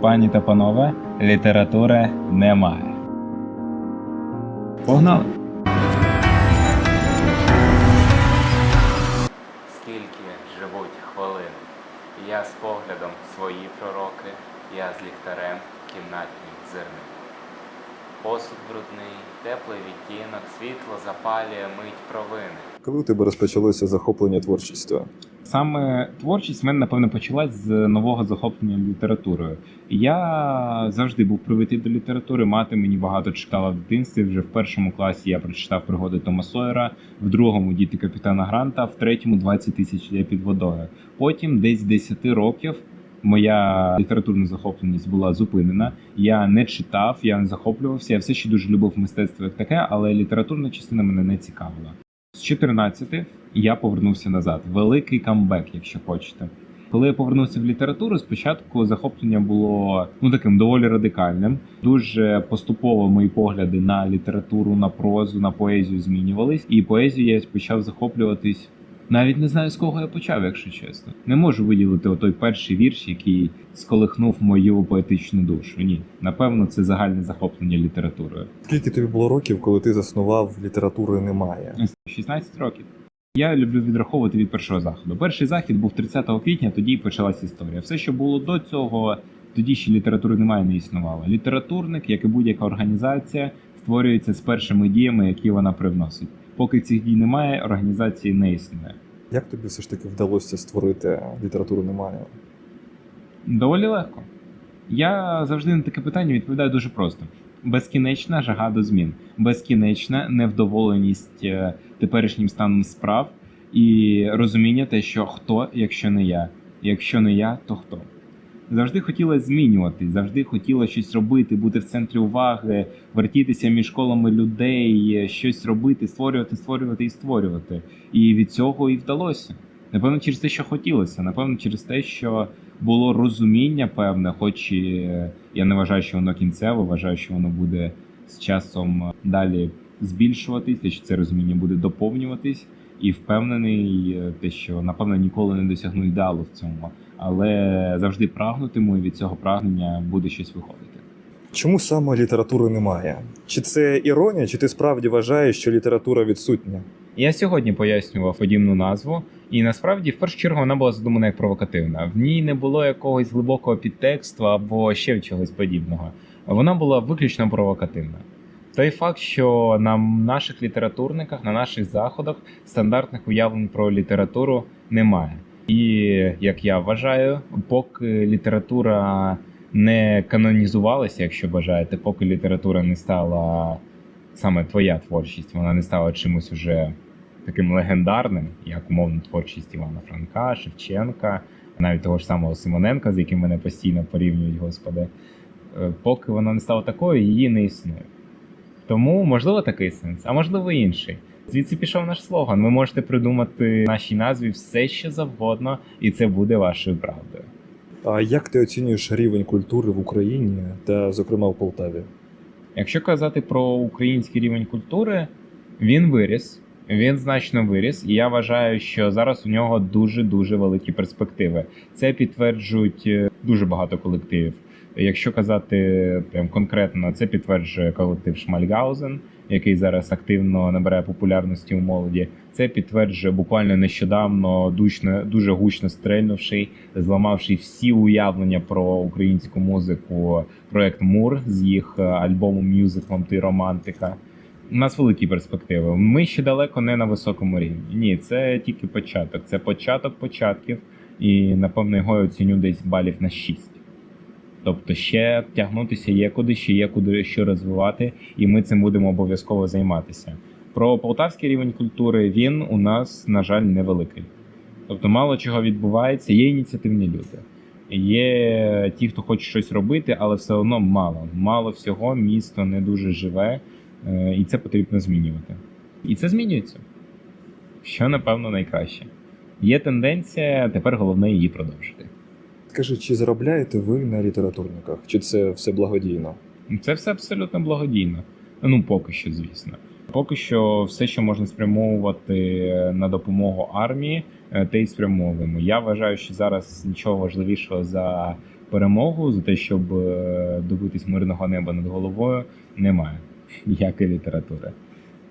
Пані та панове, літератури немає. Погнали! Скільки живуть хвилин, я з поглядом свої пророки, я з ліхтарем кімнатні зерни. Посуд брудний, теплий відтінок, світло запалює мить провини. Коли у тебе розпочалося захоплення творчістю? Саме творчість в мене напевно почалась з нового захоплення літературою. Я завжди був привитий до літератури. Мати мені багато читала в дитинстві. Вже в першому класі я прочитав пригоди Тома Сойера, в другому діти капітана Гранта, в третьому 20 тисяч днів під водою. Потім, десь з 10 років, моя літературна захопленість була зупинена. Я не читав, я не захоплювався. Я все ще дуже любив мистецтво як таке, але літературна частина мене не цікавила. З 14 я повернувся назад. Великий камбек, якщо хочете. Коли я повернувся в літературу, спочатку захоплення було ну таким доволі радикальним. Дуже поступово мої погляди на літературу, на прозу, на поезію змінювались, і поезію я почав захоплюватись. Навіть не знаю з кого я почав, якщо чесно. Не можу виділити отой перший вірш, який сколихнув мою поетичну душу. Ні, напевно, це загальне захоплення літературою. Скільки тобі було років, коли ти заснував літератури немає? 16 років. Я люблю відраховувати від першого заходу. Перший захід був 30 квітня, тоді почалась історія. Все, що було до цього, тоді ще літератури немає, не існувало. Літературник, як і будь-яка організація, створюється з першими діями, які вона привносить. Поки цих дій немає, організації не існує. Як тобі все ж таки вдалося створити літературу немає? Доволі легко. Я завжди на таке питання відповідаю дуже просто: безкінечна жага до змін, безкінечна невдоволеність е, теперішнім станом справ і розуміння те, що хто, якщо не я, якщо не я, то хто. Завжди хотіла змінюватись, завжди хотіла щось робити, бути в центрі уваги, вертітися між колами людей, щось робити, створювати, створювати і створювати. І від цього і вдалося. Напевно, через те, що хотілося, напевно, через те, що було розуміння певне, хоч і е, я не вважаю, що воно кінцеве, вважаю, що воно буде з часом далі збільшуватись, що це розуміння буде доповнюватись, і впевнений, е, те, що напевно ніколи не досягну ідеалу в цьому, але завжди прагнутиму, і від цього прагнення буде щось виходити. Чому саме літератури немає? Чи це іронія, чи ти справді вважаєш, що література відсутня? Я сьогодні пояснював подібну назву, і насправді в першу чергу вона була задумана як провокативна. В ній не було якогось глибокого підтексту або ще чогось подібного. Вона була виключно провокативна. Той факт, що на наших літературниках, на наших заходах стандартних уявлень про літературу немає. І як я вважаю, поки література не канонізувалася, якщо бажаєте, поки література не стала саме твоя творчість, вона не стала чимось уже таким легендарним, як умовно творчість Івана Франка, Шевченка, навіть того ж самого Симоненка, з яким мене постійно порівнюють, господи. Е, Поки вона не стала такою, її не існує. Тому можливо такий сенс, а можливо інший. Звідси пішов наш слоган. Ви можете придумати нашій назві все, що завгодно, і це буде вашою правдою. А як ти оцінюєш рівень культури в Україні та, зокрема, в Полтаві? Якщо казати про український рівень культури, він виріс, він значно виріс, і я вважаю, що зараз у нього дуже дуже великі перспективи. Це підтверджують е, дуже багато колективів. Якщо казати прям конкретно, це підтверджує колектив Шмальгаузен, який зараз активно набирає популярності у молоді. Це підтверджує буквально нещодавно дучно, дуже гучно стрельнувший, зламавши всі уявлення про українську музику. Проект Мур з їх альбомом Мюзиклом Ти романтика. У нас великі перспективи. Ми ще далеко не на високому рівні. Ні, це тільки початок. Це початок початків, і напевно його я оціню десь балів на 6. Тобто ще тягнутися є куди, ще є куди що розвивати, і ми цим будемо обов'язково займатися. Про полтавський рівень культури він у нас, на жаль, невеликий. Тобто, мало чого відбувається, є ініціативні люди. Є ті, хто хоче щось робити, але все одно мало. Мало всього, місто не дуже живе, е, і це потрібно змінювати. І це змінюється. Що, напевно, найкраще. Є тенденція, тепер головне її продовжити. Скажи, чи заробляєте ви на літературниках? Чи це все благодійно? Це все абсолютно благодійно. Ну, поки що, звісно. Поки що, все, що можна спрямовувати на допомогу армії, е, те й спрямовуємо. Я вважаю, що зараз нічого важливішого за перемогу, за те, щоб е, добитись мирного неба над головою, немає як і літератури.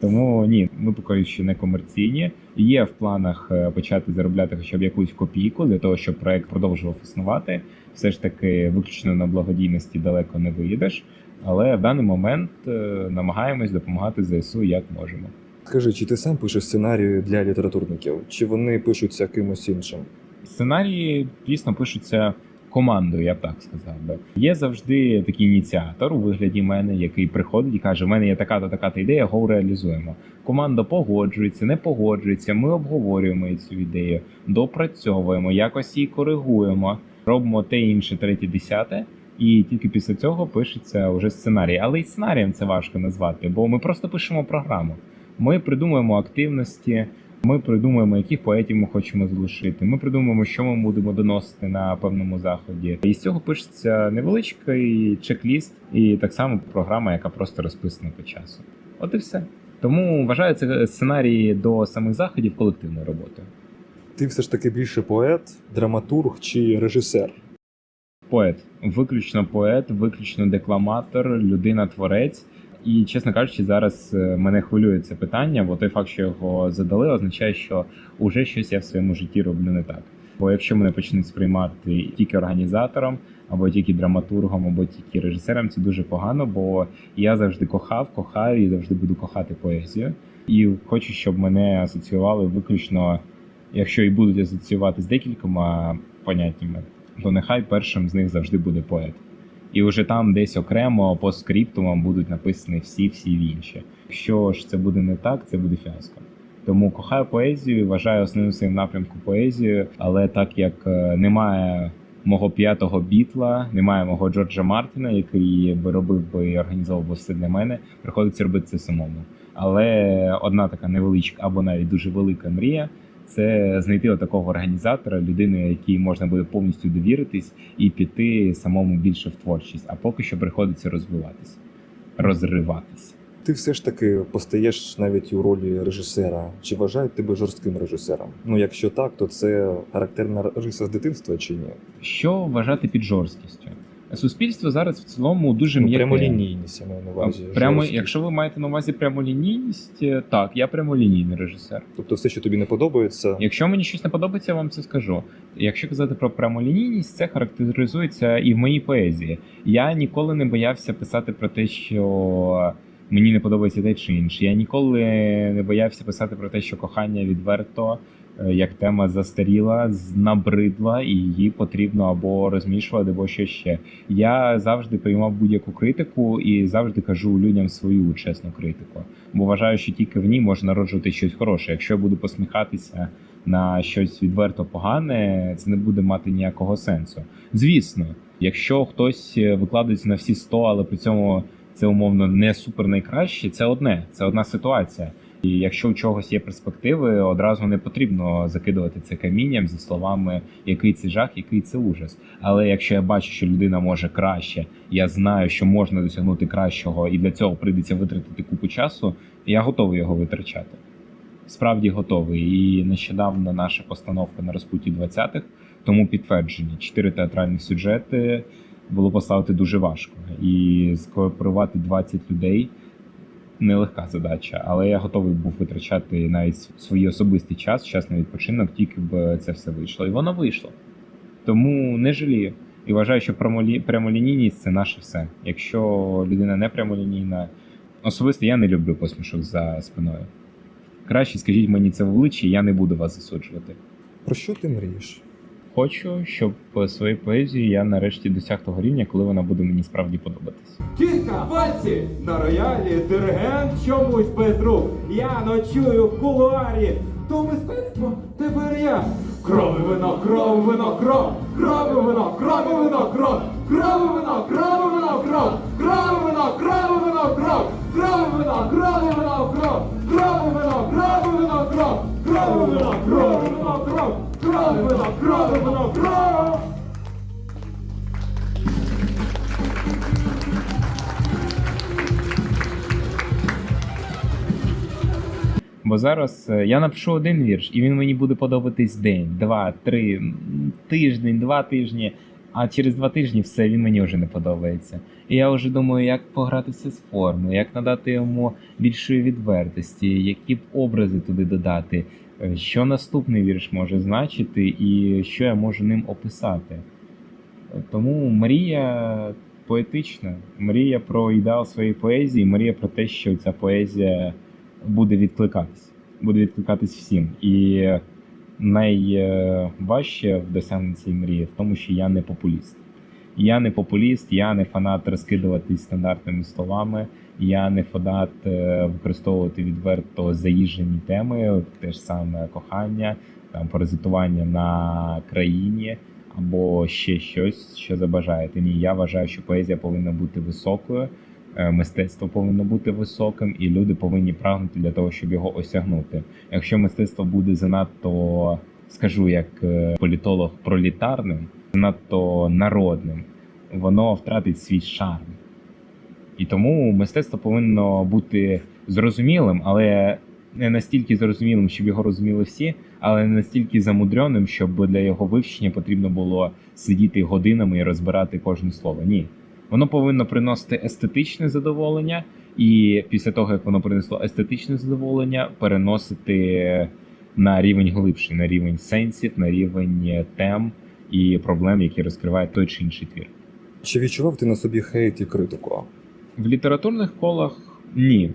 Тому ні, ми поки що не комерційні. Є в планах е, почати заробляти хоча б якусь копійку для того, щоб проект продовжував існувати. Все ж таки, виключно на благодійності далеко не виїдеш. Але в даний момент е, намагаємось допомагати ЗСУ як можемо. Скажи, чи ти сам пишеш сценарії для літературників, чи вони пишуться кимось іншим? Сценарії, дійсно, пишуться командою, я б так сказав би. Є завжди такий ініціатор у вигляді мене, який приходить і каже: у мене є така-то така-то ідея, го реалізуємо. Команда погоджується, не погоджується. Ми обговорюємо цю ідею, допрацьовуємо, якось її коригуємо, робимо те інше, третє, десяте. І тільки після цього пишеться вже сценарій. Але і сценарієм це важко назвати, бо ми просто пишемо програму. Ми придумуємо активності, ми придумуємо, яких поетів ми хочемо залишити. Ми придумуємо, що ми будемо доносити на певному заході. І з цього пишеться невеличкий чек-ліст, і так само програма, яка просто розписана по часу. От і все. Тому вважаю це сценарії до самих заходів колективною роботою. Ти все ж таки більше поет, драматург чи режисер? Поет, виключно поет, виключно декламатор, людина-творець. І, чесно кажучи, зараз е, мене хвилює це питання, бо той факт, що його задали, означає, що уже щось я в своєму житті роблю не так. Бо якщо мене почнуть сприймати тільки організатором, або тільки драматургом, або тільки режисером, це дуже погано, бо я завжди кохав, кохаю і завжди буду кохати поезію. І хочу, щоб мене асоціювали виключно, якщо і будуть асоціювати з декількома поняттями, то нехай першим з них завжди буде поет. І вже там десь окремо по скриптумам будуть написані всі всі інші. Якщо ж це буде не так, це буде фіаско. Тому кохаю поезію, вважаю основним своїм напрямку поезію, але так як е, немає мого п'ятого бітла, немає мого Джорджа Мартіна, який би робив би і організовував би все для мене, приходиться робити це самому. Але одна така невеличка або навіть дуже велика мрія це знайти отакого організатора, людину, якій можна буде повністю довіритись і піти самому більше в творчість. А поки що приходиться розвиватись, розриватись. Ти все ж таки постаєш навіть у ролі режисера. Чи вважають тебе жорстким режисером? Ну, якщо так, то це характерна риса з дитинства чи ні? Що вважати під жорсткістю? Суспільство зараз в цілому дуже Ну, м'яке. прямолінійність я маю на увазі. Прямо, якщо ви маєте на увазі прямолінійність, е, так, я прямолінійний режисер. Тобто все, що тобі не подобається, Якщо мені щось не подобається, я вам це скажу. Якщо казати про прямолінійність, це характеризується і в моїй поезії. Я ніколи не боявся писати про те, що мені не подобається те чи інше. Я ніколи не боявся писати про те, що кохання відверто як тема застаріла, набридла, і її потрібно або розмішувати, або що ще. Я завжди приймав будь-яку критику і завжди кажу людям свою чесну критику. Бо вважаю, що тільки в ній можна народжувати щось хороше. Якщо я буду посміхатися на щось відверто погане, це не буде мати ніякого сенсу. Звісно, якщо хтось е, викладається на всі 100, але при цьому це умовно не супер найкраще, це одне, це одна ситуація. І якщо у чогось є перспективи, одразу не потрібно закидувати це камінням зі словами, який це жах, який це ужас. Але якщо я бачу, що людина може краще, я знаю, що можна досягнути кращого, і для цього прийдеться витратити купу часу, я готовий його витрачати. Справді готовий. І нещодавно наша постановка на розпуті 20-х, тому підтверджені чотири театральні сюжети було поставити дуже важко. І скооперувати 20 людей нелегка задача, але я готовий був витрачати навіть свій особистий час, час на відпочинок, тільки б це все вийшло. І воно вийшло. Тому не жалію. І вважаю, що прямолінійність це наше все. Якщо людина не прямолінійна, особисто я не люблю посмішок за спиною. Краще скажіть мені це в обличчя, я не буду вас засуджувати. про що ти мрієш? Хочу, щоб своєю поезією я нарешті досяг того рівня, коли вона буде мені справді подобатись. Кістка, пальці на роялі, диригент чомусь без рук. Я ночую в кулуарі. То мистецтво тепер я. Крови вино, крови вино, кров, крови вино, крови вино, кров, крови вино, крови вино, кров, крови вино, крови вино, кров, крови вино, крови вино, кров, крови вино, крови вино, кров, крови вино, крови вино, кров, крови вино, крови вино, кров. Бо зараз е, я напишу один вірш, і він мені буде подобатись день, два, три, тиждень, два тижні. А через два тижні все, він мені вже не подобається. І я вже думаю, як погратися з формою, як надати йому більшої відвертості, які б образи туди додати, що наступний вірш може значити, і що я можу ним описати. Тому мрія поетична, мрія про ідеал своєї поезії, мрія про те, що ця поезія буде відкликатись, буде відкликатись всім. І найважче в досягненні цієї мрії в тому, що я не популіст. Я не популіст, я не фанат розкидуватись стандартними словами, я не фанат е, використовувати відверто заїжджені теми, те ж саме кохання, там паразитування на країні або ще щось, що забажаєте. Ні, я вважаю, що поезія повинна бути високою, е, мистецтво повинно бути високим, і люди повинні прагнути для того, щоб його осягнути. Якщо мистецтво буде занадто, скажу як е, політолог, пролітарним, занадто народним, воно втратить свій шарм. І тому мистецтво повинно бути зрозумілим, але не настільки зрозумілим, щоб його розуміли всі, але не настільки замудреним, щоб для його вивчення потрібно було сидіти годинами і розбирати кожне слово. Ні. Воно повинно приносити естетичне задоволення, і після того, як воно принесло естетичне задоволення, переносити на рівень глибший, на рівень сенсів, на рівень тем і проблем, які розкриває той чи інший твір. Чи відчував ти на собі хейт і критику? В літературних колах ні.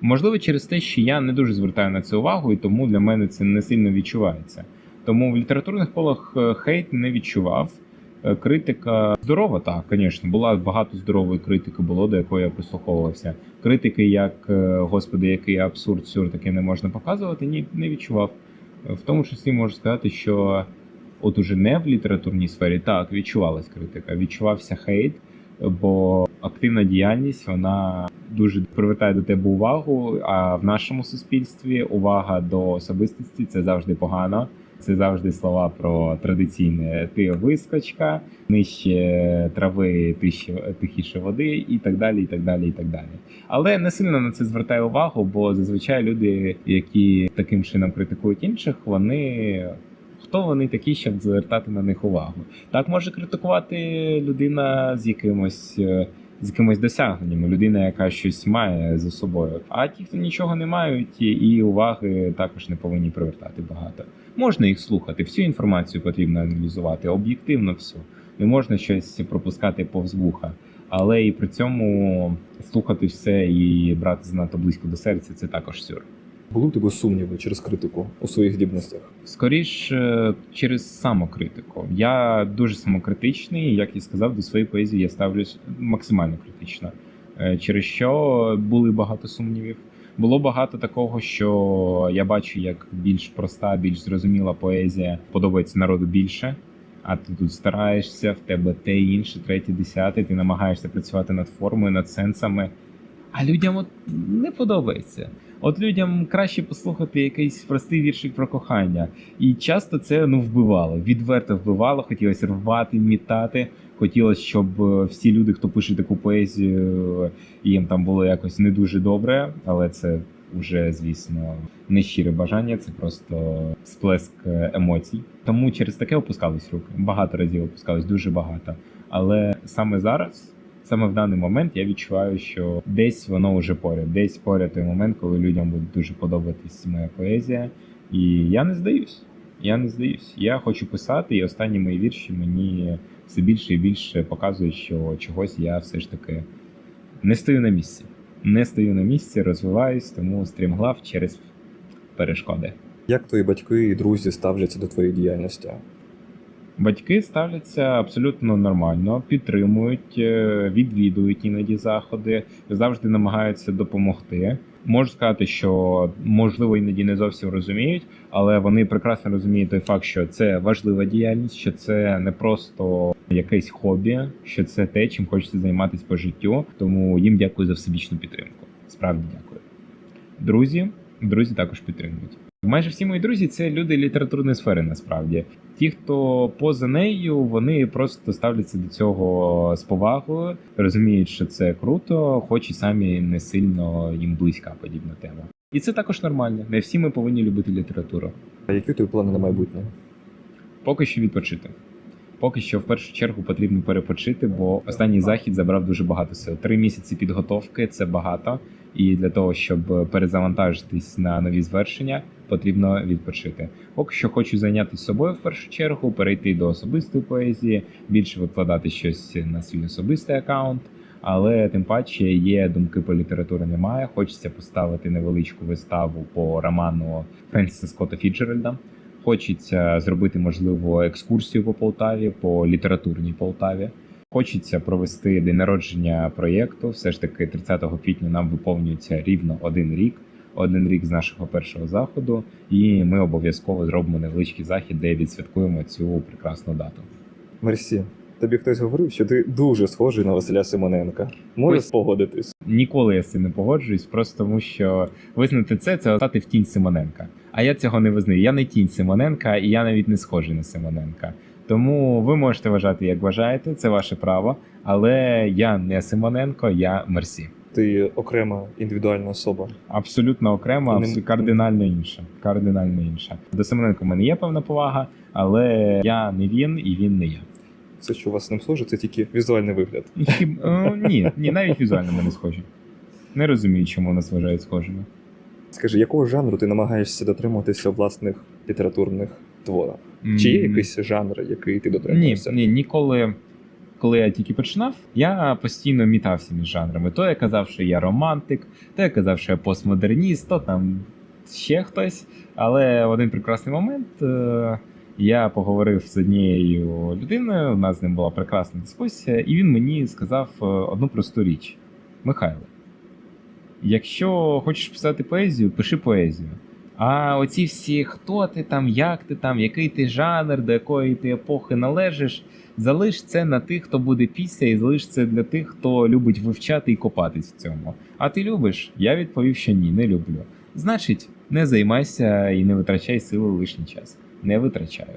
Можливо, через те, що я не дуже звертаю на це увагу, і тому для мене це не сильно відчувається. Тому в літературних колах е, хейт не відчував. Е, Критика здорова, так, звісно, була багато здорової критики, було до якої я прислуховувався. Критики, як е, господи, який абсурд, сюр таке не можна показувати, ні, не відчував. В тому числі можу сказати, що от уже не в літературній сфері так відчувалась критика, відчувався хейт, бо активна діяльність вона дуже привертає до тебе увагу. А в нашому суспільстві увага до особистості це завжди погано. Це завжди слова про традиційне ти вискочка, нижче трави, тище, тихіше води, і так далі, і так далі, і так далі. Але не сильно на це звертаю увагу, бо зазвичай люди, які таким чином критикують інших, вони хто вони такі, щоб звертати на них увагу. Так може критикувати людина з якимось. е, З якимось досягненнями, людина, яка щось має за собою. А ті, хто нічого не мають, і уваги також не повинні привертати багато. Можна їх слухати, всю інформацію потрібно аналізувати, об'єктивно все. Не можна щось пропускати повз вуха. Але і при цьому слухати все і брати занадто близько до серця це також сюр. Були в тебе сумніви через критику у своїх здібностях? Скоріш е, через самокритику. Я дуже самокритичний, як і сказав, до своєї поезії я ставлюсь максимально критично. Е, Через що були багато сумнівів. Було багато такого, що я бачу, як більш проста, більш зрозуміла поезія подобається народу більше. А ти тут стараєшся, в тебе те інше, третє, десяте, ти намагаєшся працювати над формою, над сенсами. А людям от не подобається. От людям краще послухати якийсь простий віршик про кохання. І часто це ну вбивало, відверто вбивало, хотілося рвати, мітати. Хотілося, щоб е, всі люди, хто пише таку поезію, їм там було якось не дуже добре, але це вже, звісно, не щире бажання, це просто сплеск е, емоцій. Тому через таке опускались руки. Багато разів опускались, дуже багато. Але саме зараз, саме в даний момент, я відчуваю, що десь воно вже поряд, десь поряд той момент, коли людям буде дуже подобатись моя поезія. І я не здаюсь. Я не здаюсь. Я хочу писати, і останні мої вірші мені все більше і більше показують, що чогось я все ж таки не стою на місці. Не стою на місці, розвиваюсь, тому стрімглав через перешкоди. Як твої батьки і друзі ставляться до твоєї діяльності? Батьки ставляться абсолютно нормально, підтримують, е, відвідують іноді заходи, завжди намагаються допомогти. Можу сказати, що можливо іноді не зовсім розуміють, але вони прекрасно розуміють той факт, що це важлива діяльність, що це не просто якесь хобі, що це те, чим хочеться займатися по життю. Тому їм дякую за всебічну підтримку. Справді дякую. Друзі, друзі також підтримують. Майже всі мої друзі це люди літературної сфери. Насправді, ті, хто поза нею, вони просто ставляться до цього з повагою, розуміють, що це круто, хоч і самі не сильно їм близька подібна тема. І це також нормально. Не всі ми повинні любити літературу. А які тебе плани на майбутнє? Поки що відпочити. Поки що в першу чергу потрібно перепочити, бо останній захід забрав дуже багато сил. Три місяці підготовки це багато, і для того, щоб перезавантажитись на нові звершення, потрібно відпочити. Поки що хочу зайнятися собою в першу чергу, перейти до особистої поезії, більше викладати щось на свій особистий аккаунт. Але тим паче є думки по літературі немає. Хочеться поставити невеличку виставу по роману Френсіса Скотта Фіджеральда. Хочеться зробити можливо екскурсію по Полтаві, по літературній Полтаві. Хочеться провести день народження проєкту. Все ж таки, 30 квітня нам виповнюється рівно один рік. Один рік з нашого першого заходу, і ми обов'язково зробимо невеличкий захід, де відсвяткуємо цю прекрасну дату. Мерсі, тобі хтось говорив, що ти дуже схожий на Василя Симоненка. Можеш Ось. погодитись? Ніколи я з цим не погоджуюсь, просто тому що визнати це це стати в тінь Симоненка. А я цього не визнаю. Я не тінь Симоненка, і я навіть не схожий на Симоненка. Тому ви можете вважати, як вважаєте, це ваше право. Але я не Симоненко, я Мерсі. Ти окрема індивідуальна особа. Абсолютно окремо, І не- абсолютно кардинально інша. Кардинально інша. До Симоненка в мене є певна повага, але я не він і він не я. Все, що у вас з ним схоже, це тільки візуальний вигляд. Хіб... Е, ні, ні, навіть візуально ми не схожі. Не розумію, чому нас вважають схожими. Скажи, якого жанру ти намагаєшся дотримуватися власних літературних творах? Чи є якийсь жанр, який ти Ні, дотримуєшся? ні, ніколи. Коли я тільки починав, я постійно мітався між жанрами. То я казав, що я романтик, то я казав, що я постмодерніст, то там ще хтось. Але в один прекрасний момент е, я поговорив з однією людиною, у нас з ним була прекрасна дискусія, і він мені сказав е, одну просту річ: Михайло, якщо хочеш писати поезію, пиши поезію. А оці всі, хто ти там, як ти там, який ти жанр, до якої ти епохи належиш, залиш це на тих, хто буде після, і залиш це для тих, хто любить вивчати і копатись в цьому. А ти любиш? Я відповів, що ні, не люблю. Значить, не займайся і не витрачай сили лишній час. Не витрачаю.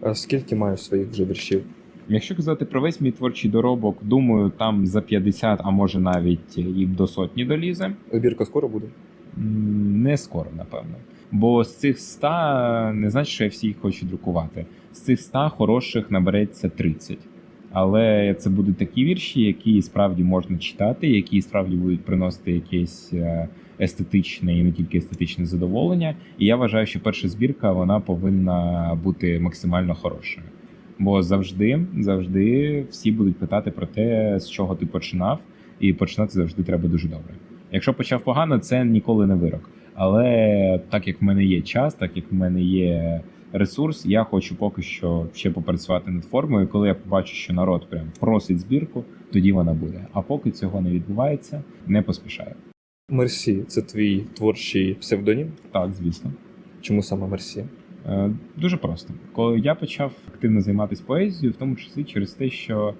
А скільки маєш своїх вже віршів? Якщо казати про весь мій творчий доробок, думаю, там за 50, а може навіть і до сотні долізе. Збірка скоро буде? Не скоро, напевно. Бо з цих 100 не значить, що я всі їх хочу друкувати. З цих 100 хороших набереться 30. Але це будуть такі вірші, які справді можна читати, які справді будуть приносити якесь е, естетичне і не тільки естетичне задоволення. І я вважаю, що перша збірка вона повинна бути максимально хорошою. Бо завжди, завжди всі будуть питати про те, з чого ти починав, і починати завжди треба дуже добре. Якщо почав погано, це ніколи не вирок. Але так як в мене є час, так як в мене є ресурс, я хочу поки що ще попрацювати над формою. Коли я побачу, що народ прям просить збірку, тоді вона буде. А поки цього не відбувається, не поспішаю. Мерсі це твій творчий псевдонім. Так, звісно. Чому саме Мерсі? Е, Дуже просто. Коли я почав активно займатися поезією, в тому числі через те, що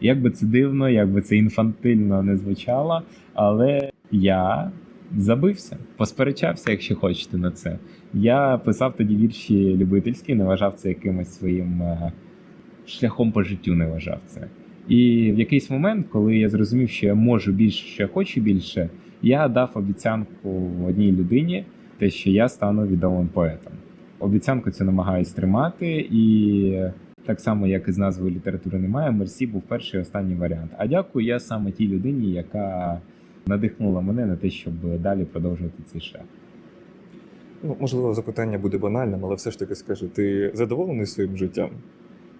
як би це дивно, як би це інфантильно не звучало, але я забився, посперечався, якщо хочете на це. Я писав тоді вірші любительські, не вважав це якимось своїм е, шляхом по життю, не вважав це. І в якийсь момент, коли я зрозумів, що я можу більше, що я хочу більше, я дав обіцянку одній людині, те, що я стану відомим поетом. Обіцянку цю намагаюсь тримати, і так само, як і з назвою літератури немає, Мерсі був перший і останній варіант. А дякую я саме тій людині, яка надихнула мене на те, щоб далі продовжувати цей шлях. Ну, можливо, запитання буде банальним, але все ж таки скажи, ти задоволений своїм життям?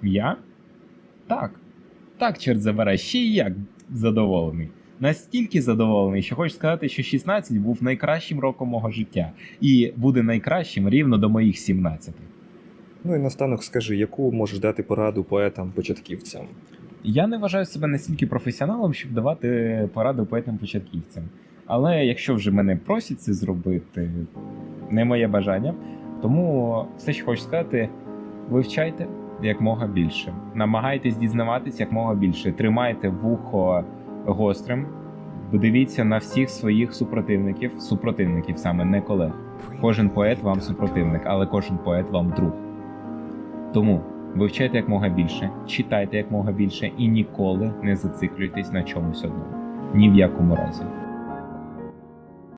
Я? Так. Так, чорт забирай, ще й як задоволений. Настільки задоволений, що хочу сказати, що 16 був найкращим роком мого життя, і буде найкращим рівно до моїх 17. Ну і наостанок скажи, яку можеш дати пораду поетам-початківцям? Я не вважаю себе настільки професіоналом, щоб давати поради поетам-початківцям. Але якщо вже мене просять це зробити, не моє бажання. Тому все, що хочу сказати, вивчайте якмога більше. Намагайтесь дізнаватись якмога більше. Тримайте вухо гострим, дивіться на всіх своїх супротивників, супротивників саме не колег. Кожен поет вам супротивник, але кожен поет вам друг. Тому вивчайте якмога більше, читайте якмога більше і ніколи не зациклюйтесь на чомусь одному. Ні в якому разі.